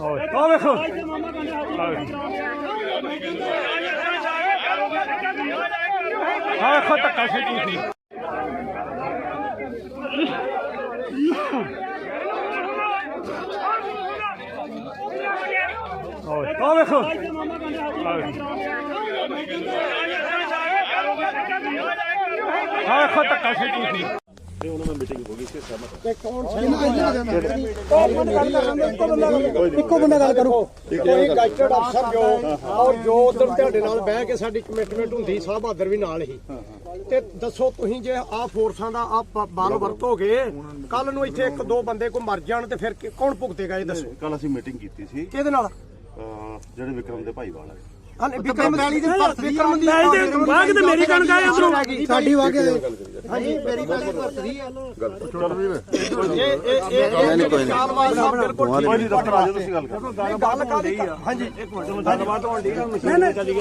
ਆ ਵੇਖੋ ਆ ਵੇਖੋ। ਧੱਕਾ ਛੇਤੀ ਸੀ ਆ ਵੇਖੋ ਆ ਵੇਖੋ ਧੱਕਾ ਛੇਤੀ ਸੀ ਇੱਕੋ ਬੰਦਾ ਗੱਲ ਕਰੋ ਕੋਈ ਗਾਈਟਡ ਅਫਸਰ ਜੋ ਔਰ ਜੋ ਉਧਰ ਤੁਹਾਡੇ ਨਾਲ ਬਹਿ ਕੇ ਸਾਡੀ ਕਮਿਟਮੈਂਟ ਹੁੰਦੀ ਸਾਹਿਬ ਬਹਾਦਰ ਵੀ ਨਾਲ ਹੀ। ਤੇ ਦੱਸੋ ਤੁਸੀਂ ਜੇ ਆ ਫੋਰਸਾਂ ਦਾ ਆ ਬਾਲ ਵਰਤੋਗੇ ਕੱਲ ਨੂੰ ਇੱਥੇ ਇੱਕ ਦੋ ਬੰਦੇ ਕੋ ਮਰ ਜਾਣ ਤੇ ਫਿਰ ਕੌਣ ਭੁਗਤੇਗਾ ਇਹ ਦੱਸੋ? ਕੱਲ ਅਸੀਂ ਮੀਟਿੰਗ ਕੀਤੀ ਸੀ। ਕਿਹਦੇ ਨਾਲ? ਜਿਹੜੇ ਵਿਕਰਮ ਦੇ ਭਾਈ ਵਾਲਾ ਵਿਕਰਮ ਦੇ ਵਿਕਰਮ ਦੀ ਬਾਗ ਤੇ ਮੇਰੀ ਕਣਕ ਆਏ ਉਧਰੋਂ ਸਾਡੀ ਵਾਗੇ ਹਾਂਜੀ ਮੇਰੀ ਵਾਗੇ ਭਰਤਰੀ ਇਹ ਇਹ ਇਹ ਇਹ ਚਾਲਵਾਲ ਸਾਹਿਬ ਬਿਲਕੁਲ ਠੀਕ ਕੋਈ ਨਹੀਂ ਦਫ਼ਤਰ ਆ ਜਾਓ ਤੁਸੀਂ ਗੱਲ ਕਰੋ ਗੱਲ ਕਾਦੀ ਹਾਂਜੀ ਇੱਕ ਮਿੰਟ ਗੱਲਬਾਤ ਹੋਣ ਦੀ ਵਿਕਰਮ ਨਾਲ ਕਰੇ ਸਾਡੀ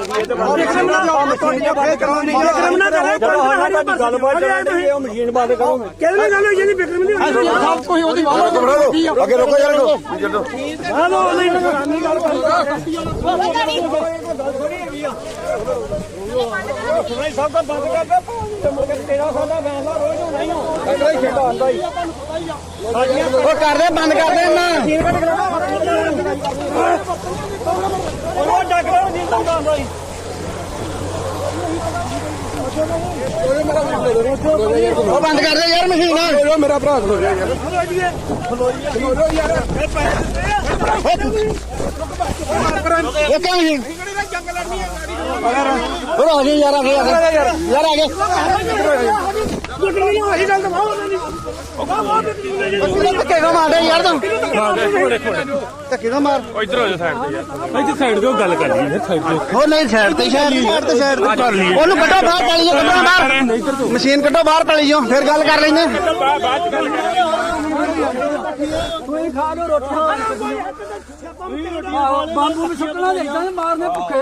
ਗੱਲਬਾਤ ਚੱਲਦੀ ਉਹ ਮਸ਼ੀਨ ਬੰਦ ਕਰੋ ਕਿਹਦੇ ਨਾਲ ਗੱਲ ਹੋਈ ਜਿਹੜੀ ਵਿਕਰਮ ਦੀ ਸਭ ਕੋਈ ਉਹਦੀ ਵਾਹ ਅੱਗੇ ਰੁਕੋ ਯਾਰ ਰੁਕੋ ਛੱਡੋ ਹਾਲੋ ਨਹੀਂ ਨਹੀਂ ਗੱਲ ਨਹੀਂ ਸਭ ਦਾ ਬੰਦ ਕਰ ਦੇ ਤੇ ਮੁੜ ਕੇ ਤੇਰਾ ਸਾਡਾ ਫੈਸਲਾ ਰੋਜ਼ ਹੋਣਾ ਹੀ ਹੋ ਅਗਲਾ ਹੀ ਖੇਡਾ ਆਂਦਾ ਹੀ ਉਹ ਕਰ ਬੰਦ ਕਰ ਦੇ ਨਾ। ਉਹ ਡਾਕਟਰ ਨਹੀਂ ਲਾਉਂਦਾ ਹੁੰਦਾ ਜੀ ਉਹ ਬੰਦ ਕਰ ਦੇ ਯਾਰ ਮਸ਼ੀਨ। ਮੇਰਾ ਭਰਾ ਖਲੋ ਜਾ ਯਾਰ ਇਹ ਕਿਉਂ ਨਹੀਂ ਉਹ ਆ ਗਏ ਯਾਰ ਆ ਗਏ। ਯਾਰ ਆ ਗਏ। ਵਿਕਰਮ ਨੂੰ ਗੱਲ ਦਵਾਓ ਉਹਨਾਂ ਦੀ ਉਹ ਵਾਹ ਵਿਕਰਮ ਧੱਕੇ ਕਾ ਮਾਰਦੇ ਯਾਰ ਤੂੰ ਧੱਕੇ ਕਾ ਮਾਰ ਇੱਧਰ ਹੋ ਜਾ ਸਾਈਡ ਤੇ ਯਾਰ ਇੱਥੇ ਸਾਈਡ ਤੇ ਉਹ ਗੱਲ ਕਰਨੀ ਹੈ ਸਾਈਡ ਤੇ ਉਹ ਨਹੀਂ ਸਾਈਡ ਤੇ ਸਾਈਡ ਤੇ ਸਾਈਡ ਤੇ ਕਰ ਲਈਏ। ਉਹਨੂੰ ਕੱਢੋ ਬਾਹਰ ਪਾਲੀ ਜੋ ਕੱਢੋ ਬਾਹਰ ਮਸ਼ੀਨ ਕੱਢੋ ਬਾਹਰ ਪਾਲੀ ਜੋ ਫਿਰ ਗੱਲ ਕਰ ਲੈਂਦੇ ਬਾਅਦ ਚ ਗੱਲ ਕਰਾਂਗੇ ਬਾਂਬੂ ਵੀ ਸੁੱਟਣਾ ਦੇ ਮਾਰਨੇ ਭੁੱਖੇ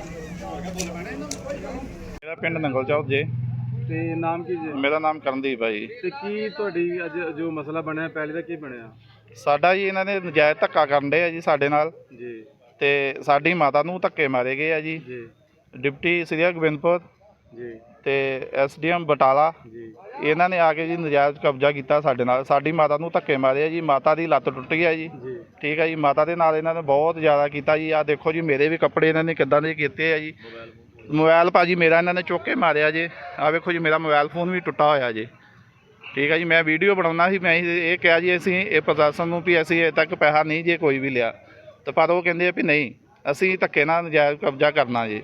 ਮੇਰਾ ਪਿੰਡ ਨੰਗਲ ਚੌਕ ਜੇ। ਤੇ ਨਾਮ ਕੀ ਜੀ? ਮੇਰਾ ਨਾਮ ਕਰਨਦੀਪ ਹੈ ਜੀ। ਤੇ ਕੀ ਤੁਹਾਡੀ ਅੱਜ ਜੋ ਮਸਲਾ ਬਣਿਆ ਪਹਿਲੇ ਦਾ ਕੀ ਬਣਿਆ? ਸਾਡਾ ਜੀ ਇਹਨਾਂ ਨੇ ਨਜਾਇਜ਼ ਧੱਕਾ ਕਰਨ ਦੇ ਆ ਜੀ ਸਾਡੇ ਨਾਲ। ਜੀ। ਤੇ ਸਾਡੀ ਮਾਤਾ ਨੂੰ ਧੱਕੇ ਮਾਰੇ ਗਏ ਆ ਜੀ। ਜੀ। ਡਿਪਟੀ ਸ੍ਰੀ ਗੋਬਿੰਦਪੁਰ ਜੀ। ਤੇ ਐਸਡੀਐਮ ਬਟਾਲਾ ਜੀ। ਇਹਨਾਂ ਨੇ ਆ ਕੇ ਜੀ ਨਜਾਇਜ਼ ਕਬਜ਼ਾ ਕੀਤਾ ਸਾਡੇ ਨਾਲ। ਸਾਡੀ ਮਾਤਾ ਨੂੰ ਧੱਕੇ ਮਾਰੇ ਆ ਜੀ। ਮਾਤਾ ਦੀ ਲੱਤ ਟੁੱਟ ਗਈ ਆ ਜੀ। ਠੀਕ ਹੈ ਜੀ। ਮਾਤਾ ਦੇ ਨਾਲ ਇਹਨਾਂ ਨੇ ਬਹੁਤ ਜ਼ਿਆਦਾ ਕੀਤਾ ਜੀ। ਆ ਦੇਖੋ ਜੀ ਮੇਰੇ ਵੀ ਕੱਪੜੇ ਇਹਨਾਂ ਨੇ ਕਿੱਦਾਂ ਦੇ ਕੀਤੇ ਆ ਜੀ। ਮੋਬਾਈਲ ਭਾਜੀ ਮੇਰਾ ਇਹਨਾਂ ਨੇ ਚੁੱਕ ਕੇ ਮਾਰਿਆ ਜੇ। ਆ ਵੇਖੋ ਜੀ ਮੇਰਾ ਮੋਬਾਈਲ ਫੋਨ ਵੀ ਟੁੱਟਾ ਹੋਇਆ ਜੀ। ਠੀਕ ਹੈ ਜੀ ਮੈਂ ਵੀਡੀਓ ਬਣਾਉਣਾ ਸੀ ਮੈਂ ਇਹ ਇਹ ਕਿਹਾ ਜੀ ਅਸੀਂ ਇਹ ਪ੍ਰਸ਼ਾਸਨ ਨੂੰ ਵੀ ਅਸੀਂ ਅਜੇ ਤੱਕ ਪੈਸਾ ਨਹੀਂ ਜੇ ਕੋਈ ਵੀ ਲਿਆ। ਤੇ ਪਰ ਉਹ ਕਹਿੰਦੇ ਆ ਵੀ ਨਹੀਂ ਅਸੀਂ ਧੱਕੇ ਨਾਲ ਨਜਾਇਜ਼ ਕਬਜ਼ਾ ਕਰਨਾ ਜੀ।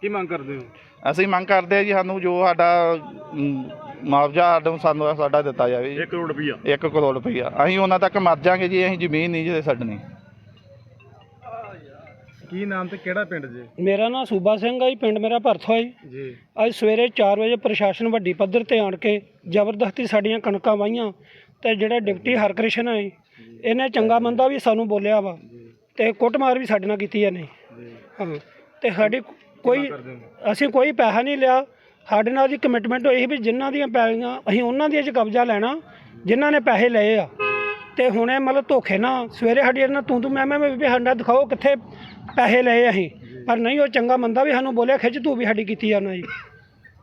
ਕੀ ਮੰਗ ਕਰਦੇ ਹੋ? ਅਸੀਂ ਮੰਗ ਕਰਦੇ ਆ ਜੀ ਸਾਨੂੰ ਜੋ ਸਾਡਾ ਅਮ, ਮੁਆਵਜ਼ਾ ਸਾਨੂੰ ਸਾਡਾ ਦਿੱਤਾ ਜਾਵੇ ਜੀ। 1 ਕਰੋੜ ਰੁਪਈਆ। 1 ਕਰੋੜ ਰੁਪਈਆ। ਅਸੀਂ ਉਹਨਾਂ ਤੱਕ ਮਰ ਜਾਾਂਗੇ ਜੀ ਅਸੀਂ ਜ਼ਮੀਨ ਨਹੀਂ ਜੇ ਛੱਡਣੀ। ਕੀ ਨਾਮ ਤੇ ਕਿਹੜਾ ਪਿੰਡ ਜੀ? ਮੇਰਾ ਨਾਮ ਸੂਬਾ ਸਿੰਘ ਆ ਜੀ ਪਿੰਡ ਮੇਰਾ ਭਰਥਾ ਜੀ। ਜੀ। ਅੱਜ ਸਵੇਰੇ 4 ਵਜੇ ਪ੍ਰਸ਼ਾਸਨ ਵੱਡੀ ਪੱਧਰ ਤੇ ਆਣ ਕੇ ਜ਼ਬਰਦਸਤੀ ਸਾਡੀਆਂ ਕਣਕਾਂ ਵਾਹੀਆਂ ਤੇ ਜਿਹੜਾ ਡਿਪਟੀ ਹਰਕ੍ਰਿਸ਼ਨ ਹੈ ਜੀ, ਇਹਨੇ ਚੰਗਾ ਮੰਦਾ ਵੀ ਸਾਨੂੰ ਬੋਲਿਆ ਵਾ ਤੇ ਕੁੱਟਮਾਰ ਵੀ ਸਾਡੇ ਨਾਲ ਕੀਤੀ ਇਹਨੇ। ਹਾਂ ਤੇ ਸਾਡੀ ਕੋਈ ਅਸੀਂ ਕੋਈ ਪੈਸਾ ਨਹੀਂ ਲਿਆ। ਸਾਡੇ ਨਾਲ ਦੀ ਕਮਿਟਮੈਂਟ ਹੋਈ ਸੀ ਵੀ ਜਿਨ੍ਹਾਂ ਦੀਆਂ ਪੈਲੀਆਂ ਅਸੀਂ ਉਹਨਾਂ ਦੀਆਂ 'ਚ ਕਬਜ਼ਾ ਲੈਣਾ ਜਿਨ੍ਹਾਂ ਨੇ ਪੈਸੇ ਲਏ ਆ। ਤੇ ਹੁਣ ਇਹ ਮਤਲਬ ਧੋਖੇ ਨਾਲ ਸਵੇਰੇ ਸਾਡੀ ਇਹਨਾਂ ਤੂੰ ਤੂੰ ਮੈਂ ਮੈਂ ਵੀ ਸਾਡਾ ਦਿਖਾਓ ਕਿੱਥੇ ਪੈਸੇ ਲਏ ਅਸੀਂ। ਪਰ ਨਹੀਂ ਉਹ ਚੰਗਾ ਮੰਦਾ ਵੀ ਸਾਨੂੰ ਬੋਲਿਆ ਖਿੱਚ ਤੂੰ ਵੀ ਸਾਡੀ ਕੀਤੀ ਆ ਉਹਨਾਂ ਜੀ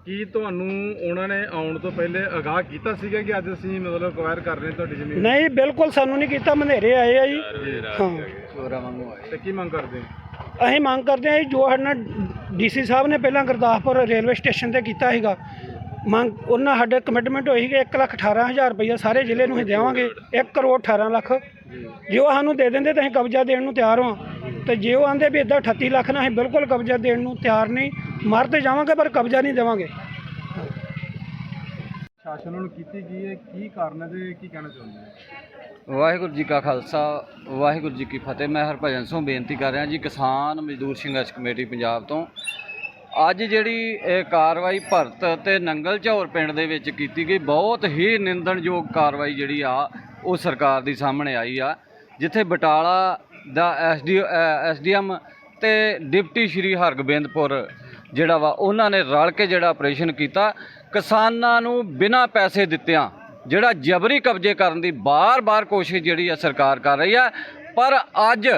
ਕੀ ਤੁਹਾਨੂੰ ਉਹਨਾਂ ਨੇ ਆਉਣ ਤੋਂ ਪਹਿਲੇ ਅਗਾਹ ਕੀਤਾ ਸੀਗਾ ਕਿ ਅੱਜ ਅਸੀਂ ਮਤਲਬ ਅਕਵਾਇਰ ਕਰ ਰਹੇ ਹਾਂ ਤੁਹਾਡੀ ਜ਼ਮੀਨ? ਨਹੀਂ ਬਿਲਕੁਲ ਸਾਨੂੰ ਨਹੀਂ ਕੀਤਾ ਮਨੇਰੇ ਆਏ ਆ ਜੀ। ਹਾਂ। ਤੇ ਕੀ ਮੰਗ ਕਰਦੇ ਹੋ? ਅਸੀਂ ਮੰਗ ਕਰਦੇ ਹਾਂ ਜੀ ਜੋ ਸਾਡੇ ਨਾਲ ਡੀਸੀ ਸਾਹਿਬ ਨੇ ਪਹਿਲਾਂ ਗੁਰਦਾਸਪੁਰ ਰੇਲਵੇ ਸਟੇਸ਼ਨ ਤੇ ਕੀਤਾ ਸੀਗਾ। ਮੰਗ ਉਹਨਾਂ ਸਾਡੇ ਕਮਿਟਮੈਂਟ ਹੋਈ ਕਿ 1 ਲੱਖ 18000 ਰੁਪਈਆ ਸਾਰੇ ਜ਼ਿਲ੍ਹੇ ਨੂੰ ਹੀ ਦੇਵਾਂਗੇ। 1 ਕਰੋੜ 18 ਲੱਖ। ਜੇ ਉਹ ਸਾਨੂੰ ਦੇ ਦਿੰਦੇ ਤਾਂ ਅਸੀਂ ਕਬਜ਼ਾ ਦੇਣ ਨੂੰ ਤਿਆਰ ਹਾਂ। ਤੇ ਜੇ ਉਹ ਆਂਦੇ ਵੀ ਇਦਾਂ 38 ਲੱਖ ਨਾਲ ਅਸੀਂ ਬਿਲਕੁਲ ਕਬਜ਼ਾ ਦੇਣ ਨੂੰ ਤਿਆਰ ਨਹੀਂ ਮਰ ਤੇ ਜਾਵਾਂਗੇ ਪਰ ਕਬਜ਼ਾ ਨਹੀਂ ਦੇਵਾਂਗੇ। ਸ਼ਾਸਨ ਨੂੰ ਕੀਤੀ ਗਈ ਹੈ। ਕੀ ਕਾਰਨ ਹੈ ਤੇ ਕੀ ਕਹਿਣਾ ਚਾਹੁੰਦੇ ਹੋ? ਵਾਹਿਗੁਰੂ ਜੀ ਕਾ ਖਾਲਸਾ, ਵਾਹਿਗੁਰੂ ਜੀ ਕੀ ਫਤਿਹ। ਮੈਂ ਹਰਭਜਨ ਸਿੰਘ ਬੇਨਤੀ ਕਰ ਰਿਹਾ ਜੀ, ਕਿਸਾਨ ਮਜ਼ਦੂਰ ਸੰਘਰਸ਼ ਕਮੇਟੀ ਪੰਜਾਬ ਤੋਂ। ਅੱਜ ਜਿਹੜੀ ਇਹ ਕਾਰਵਾਈ ਭਰਤ ਤੇ ਨੰਗਲ ਝੌਰ ਪਿੰਡ ਦੇ ਵਿੱਚ ਕੀਤੀ ਗਈ, ਬਹੁਤ ਹੀ ਨਿੰਦਣਯੋਗ ਕਾਰਵਾਈ ਜਿਹੜੀ ਆ, ਉਹ ਸਰਕਾਰ ਦੀ ਸਾਹਮਣੇ ਆਈ ਆ, ਜਿੱਥੇ ਬਟਾਲਾ ਦਾ ਐਸਡੀ ਐਸਡੀਐਮ ਤੇ ਡਿਪਟੀ ਸ਼੍ਰੀ ਹਰਗੋਬਿੰਦਪੁਰ ਜਿਹੜਾ ਵਾ, ਉਹਨਾਂ ਨੇ ਰਲ ਕੇ ਜਿਹੜਾ ਆਪਰੇਸ਼ਨ ਕੀਤਾ। ਕਿਸਾਨਾਂ ਨੂੰ ਬਿਨਾਂ ਪੈਸੇ ਦਿੱਤਿਆਂ ਜਿਹੜਾ ਜਬਰੀ ਕਬਜ਼ੇ ਕਰਨ ਦੀ ਬਾਰ-ਬਾਰ ਕੋਸ਼ਿਸ਼ ਜਿਹੜੀ ਆ ਸਰਕਾਰ ਕਰ ਰਹੀ ਹੈ ਪਰ ਅੱਜ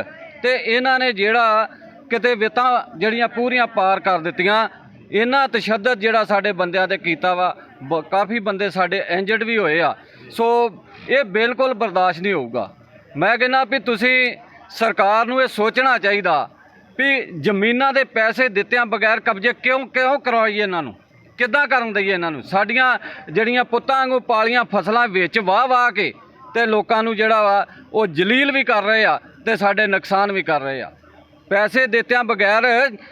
ਤੇ ਇਹਨਾਂ ਨੇ ਜਿਹੜਾ ਕਿਤੇ ਵਿਤਾਂ ਜਿਹੜੀਆਂ ਪੂਰੀਆਂ ਪਾਰ ਕਰ ਦਿੱਤੀਆਂ, ਇਹਨਾਂ ਤਸ਼ੱਦਦ ਜਿਹੜਾ ਸਾਡੇ ਬੰਦਿਆਂ ਤੇ ਕੀਤਾ ਵਾ, ਬ- ਕਾਫੀ ਬੰਦੇ ਸਾਡੇ ਇੰਜਰਡ ਵੀ ਹੋਏ ਆ। ਸੋ ਇਹ ਬਿਲਕੁਲ ਬਰਦਾਸ਼ਤ ਨਹੀਂ ਹੋਊਗਾ। ਮੈਂ ਕਹਿੰਦਾ ਵੀ ਤੁਸੀਂ ਸਰਕਾਰ ਨੂੰ ਇਹ ਸੋਚਣਾ ਚਾਹੀਦਾ ਵੀ ਜ਼ਮੀਨਾਂ ਦੇ ਪੈਸੇ ਦਿੱਤਿਆਂ ਬਗੈਰ ਕਬਜ਼ੇ ਕਿਉਂ ਕਿਉਂ ਕਰਵਾਈਏ ਇਹਨਾਂ ਨੂੰ? ਕਿੱਦਾਂ ਕਰਨ ਦਈਏ ਇਹਨਾਂ ਨੂੰ? ਸਾਡੀਆਂ ਜਿਹੜੀਆਂ ਪੁੱਤਾਂ ਵਾਂਗੂ ਪਾਲੀਆਂ ਫਸਲਾਂ ਵਿੱਚ ਵਾਹ ਵਾਹ ਕੇ ਤੇ ਲੋਕਾਂ ਨੂੰ ਜਿਹੜਾ ਵਾ, ਉਹ ਜਲੀਲ ਵੀ ਕਰ ਰਹੇ ਆ ਤੇ ਸਾਡੇ ਨੁਕਸਾਨ ਵੀ ਕਰ ਰਹੇ ਆ। ਪੈਸੇ ਦਿੱਤਿਆਂ ਬਗੈਰ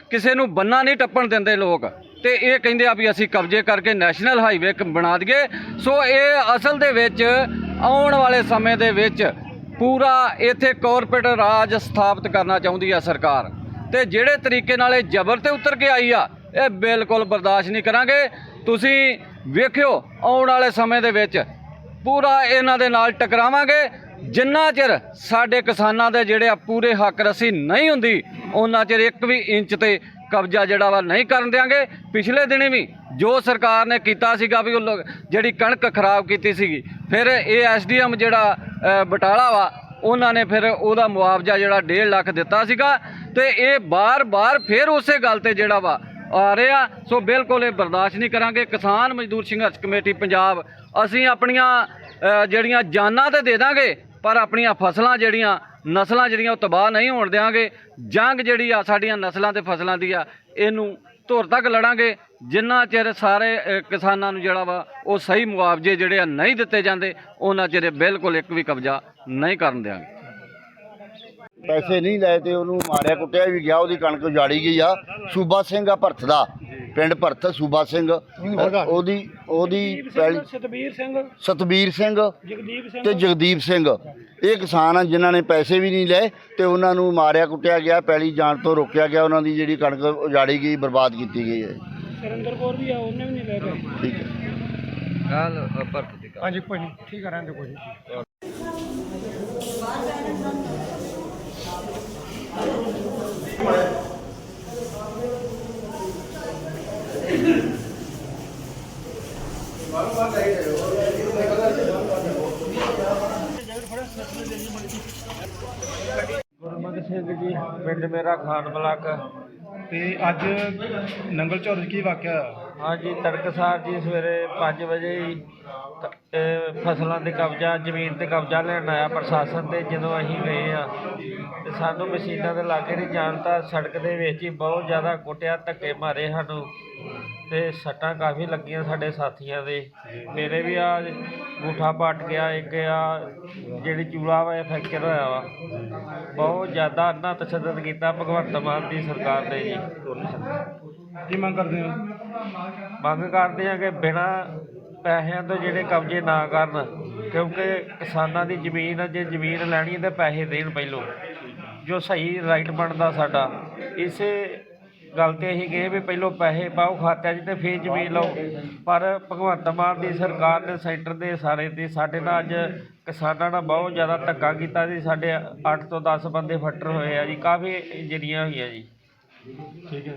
ਕਿਸੇ ਨੂੰ ਬੰਨਾ ਨਹੀਂ ਟੱਪਣ ਦਿੰਦੇ ਲੋਕ। ਤੇ ਇਹ ਕਹਿੰਦੇ ਆ ਵੀ ਅਸੀਂ ਕਬਜ਼ੇ ਕਰਕੇ ਨੈਸ਼ਨਲ ਹਾਈਵੇ ਬਣਾ ਦਈਏ। ਸੋ ਇਹ ਅਸਲ ਦੇ ਵਿੱਚ ਆਉਣ ਵਾਲੇ ਸਮੇਂ ਦੇ ਵਿੱਚ ਪੂਰਾ ਇੱਥੇ ਕਾਰਪੋਰੇਟ ਰਾਜ ਸਥਾਪਿਤ ਕਰਨਾ ਚਾਹੁੰਦੀ ਆ ਸਰਕਾਰ। ਤੇ ਜਿਹੜੇ ਤਰੀਕੇ ਨਾਲ ਇਹ ਜ਼ਬਰ ਤੇ ਉਤਰ ਕੇ ਆਈ ਆ ਇਹ ਬਿਲਕੁਲ ਬਰਦਾਸ਼ਤ ਨਹੀਂ ਕਰਾਂਗੇ। ਤੁਸੀਂ ਵੇਖਿਓ, ਆਉਣ ਵਾਲੇ ਸਮੇਂ ਦੇ ਵਿੱਚ ਪੂਰਾ ਇਹਨਾਂ ਦੇ ਨਾਲ ਟਕਰਾਵਾਂਗੇ। ਜਿੰਨਾ ਚਿਰ ਸਾਡੇ ਕਿਸਾਨਾਂ ਦੇ ਜਿਹੜੇ ਆ ਪੂਰੇ ਹੱਕ ਰਸੀ ਨਹੀਂ ਹੁੰਦੀ, ਉਹਨਾਂ ਚਿਰ ਇੱਕ ਵੀ ਇੰਚ ਤੇ ਕਬਜ਼ਾ ਜਿਹੜਾ ਵਾ ਨਹੀਂ ਕਰਨ ਦਿਆਂਗੇ। ਪਿਛਲੇ ਦਿਨੀ ਵੀ ਜੋ ਸਰਕਾਰ ਨੇ ਕੀਤਾ ਸੀਗਾ ਵੀ ਉਹ ਲੋਕ- ਜਿਹੜੀ ਕਣਕ ਖਰਾਬ ਕੀਤੀ ਸੀਗੀ, ਫਿਰ ਇਹ ਐਸਡੀਐਮ ਜਿਹੜਾ ਬਟਾਲਾ ਵਾ, ਉਹਨਾਂ ਨੇ ਫਿਰ ਉਹਦਾ ਮੁਆਵਜ਼ਾ ਜਿਹੜਾ 1.5 ਲੱਖ ਦਿੱਤਾ ਸੀਗਾ। ਤੇ ਇਹ ਬਾਰ-ਬਾਰ ਫਿਰ ਉਸੇ ਗੱਲ ਤੇ ਜਿਹੜਾ ਵਾ ਆ ਰਿਹਾ ਸੋ ਬਿਲਕੁਲ ਇਹ ਬਰਦਾਸ਼ਤ ਨਹੀਂ ਕਰਾਂਗੇ। ਕਿਸਾਨ ਮਜ਼ਦੂਰ ਸੰਘਰਸ਼ ਕਮੇਟੀ ਪੰਜਾਬ, ਅਸੀਂ ਆਪਣੀਆਂ ਜਿਹੜੀਆਂ ਜਾਨਾਂ ਤੇ ਦੇ ਦਾਂਗੇ, ਪਰ ਆਪਣੀਆਂ ਫਸਲਾਂ ਜਿਹੜੀਆਂ, ਨਸਲਾਂ ਜਿਹੜੀਆਂ ਉਹ ਤਬਾਹ ਨਹੀਂ ਹੋਣ ਦਿਆਂਗੇ। ਜੰਗ ਜਿਹੜੀ ਆ ਸਾਡੀਆਂ ਨਸਲਾਂ ਤੇ ਫਸਲਾਂ ਦੀ ਆ, ਇਹਨੂੰ ਧੁਰ ਤੱਕ ਲੜਾਂਗੇ। ਜਿੰਨਾ ਚਿਰ ਸਾਰੇ ਕਿਸਾਨਾਂ ਨੂੰ ਜਿਹੜਾ ਵਾ, ਉਹ ਸਹੀ ਮੁਆਵਜ਼ੇ ਜਿਹੜੇ ਆ ਨਹੀਂ ਦਿੱਤੇ ਜਾਂਦੇ, ਉਹਨਾਂ ਚਿਰ ਬਿਲਕੁਲ ਇੱਕ ਵੀ ਕਬਜ਼ਾ ਨਹੀਂ ਕਰਨ ਦਿਆਂਗੇ। ਪੈਸੇ ਨਹੀਂ ਲਏ ਤੇ ਉਹਨੂੰ ਮਾਰਿਆ ਕੁੱਟਿਆ ਵੀ ਗਿਆ ਉਹਦੀ ਕਣਕ ਉਜਾੜੀ ਗਈ ਆ। ਸੂਬਾ ਸਿੰਘ ਆ ਭਰਤ ਦਾ ਪਿੰਡ ਭਰਤ ਸੂਬਾ ਸਿੰਘ। ਉਹਦੀ ਉਹਦੀ ਸਤਬੀਰ ਸਿੰਘ। ਸਤਬੀਰ ਸਿੰਘ ਜਗਦੀਪ ਸਿੰਘ। ਤੇ ਜਗਦੀਪ ਸਿੰਘ। ਇਹ ਕਿਸਾਨ ਆ ਜਿਨ੍ਹਾਂ ਨੇ ਪੈਸੇ ਵੀ ਨਹੀਂ ਲਏ ਤੇ ਉਹਨਾਂ ਨੂੰ ਮਾਰਿਆ ਕੁੱਟਿਆ ਗਿਆ ਪਹਿਲੀ ਜਾਣ ਤੋਂ ਰੋਕਿਆ ਗਿਆ ਉਹਨਾਂ ਦੀ ਜਿਹੜੀ ਕਣਕ ਉਜਾੜੀ ਗਈ ਬਰਬਾਦ ਕੀਤੀ ਗਈ ਹੈ। ਸਰਿੰਦਰ ਕੌਰ ਵੀ ਆ ਉਹਨੇ ਵੀ ਨਹੀਂ ਲੈ ਗਏ ਠੀਕ ਹੈ। ਗੱਲ ਭਰਤ ਦੀ ਹਾਂਜੀ ਕੋਈ ਨਹੀਂ ਠੀਕ ਹੈ ਰਹਿੰਦੇ ਕੋਈ ਨਹੀਂ ਸਿੰਘ ਜੀ, ਪਿੰਡ ਮੇਰਾ ਖਾਨ ਬਲਾਕ। ਤੇ ਅੱਜ ਨੰਗਲ ਝੌਰ ਕੀ ਵਾਕਿਆ? ਹਾਂਜੀ, ਤੜਕਸਾਰ ਜੀ ਸਵੇਰੇ 5 ਵਜੇ ਹੀ ਫਸਲਾਂ ਦੇ ਕਬਜ਼ਾ ਜ਼ਮੀਨ ਤੇ ਕਬਜ਼ਾ ਲੈਣ ਆਇਆ ਪ੍ਰਸ਼ਾਸਨ ਤੇ ਜਦੋਂ ਅਸੀਂ ਗਏ ਆ ਤੇ ਸਾਨੂੰ ਮਸ਼ੀਨਾਂ ਦੇ ਲਾਗੇ ਨਹੀਂ ਜਾਣਤਾ ਸੜਕ ਦੇ ਵਿੱਚ ਹੀ ਬਹੁਤ ਜ਼ਿਆਦਾ ਕੁੱਟਿਆ ਧੱਕੇ ਮਾਰੇ ਸਾਨੂੰ ਤੇ ਸੱਟਾਂ ਕਾਫੀ ਲੱਗੀਆਂ ਸਾਡੇ ਸਾਥੀਆਂ ਦੇ। ਮੇਰੇ ਵੀ ਆ ਗੂਠਾ ਪੱਟ ਗਿਆ ਇੱਕ ਆ ਜਿਹੜੀ ਚੂੜਾ ਵਾ ਇਹ ਫ੍ਰੈਕਚਰ ਹੋਇਆ ਵਾ। ਬਹੁਤ ਜ਼ਿਆਦਾ ਅੰਨਾ ਤਸ਼ੱਦਦ ਕੀਤਾ ਭਗਵੰਤ ਮਾਨ ਦੀ ਸਰਕਾਰ ਨੇ ਜੀ। ਕੀ ਮੰਗ ਕਰਦੇ ਹੋ? ਮੰਗ ਕਰਦੇ ਆ ਕਿ ਬਿਨਾਂ ਪੈਸਿਆਂ ਤੋਂ ਜਿਹੜੇ ਕਬਜ਼ੇ ਨਾ ਕਰਨ ਕਿਉਂਕਿ ਕਿਸਾਨਾਂ ਦੀ ਜ਼ਮੀਨ ਆ, ਜੇ ਜ਼ਮੀਨ ਲੈਣੀ ਹੈ ਤਾਂ ਪੈਸੇ ਦੇਣ ਪਹਿਲੋਂ। ਜੋ ਸਹੀ ਰਾਈਟ ਬਣਦਾ ਸਾਡਾ। ਇਸੇ ਗੱਲ ਤੇ ਅਸੀਂ ਕਹੇ ਵੀ ਪਹਿਲੋਂ ਪੈਸੇ ਪਾਓ ਖਾਤਿਆਂ 'ਚ ਤੇ ਫਿਰ ਜ਼ਮੀਨ ਲਓ। ਪਰ ਭਗਵੰਤ ਮਾਨ ਦੀ ਸਰਕਾਰ ਨੇ ਸੈਂਟਰ ਦੇ ਸਾਰੇ ਤੇ ਸਾਡੇ ਨਾਲ ਅੱਜ ਕਿਸਾਨਾਂ ਨਾਲ ਬਹੁਤ ਜ਼ਿਆਦਾ ਧੱਕਾ ਕੀਤਾ ਜੀ। ਸਾਡੇ 8 ਤੋਂ 10 ਬੰਦੇ ਫੱਟਰ ਹੋਏ ਆ ਜੀ। ਕਾਫੀ ਇੰਜਰੀਆਂ ਹੋਈਆਂ ਜੀ। ਠੀਕ ਹੈ।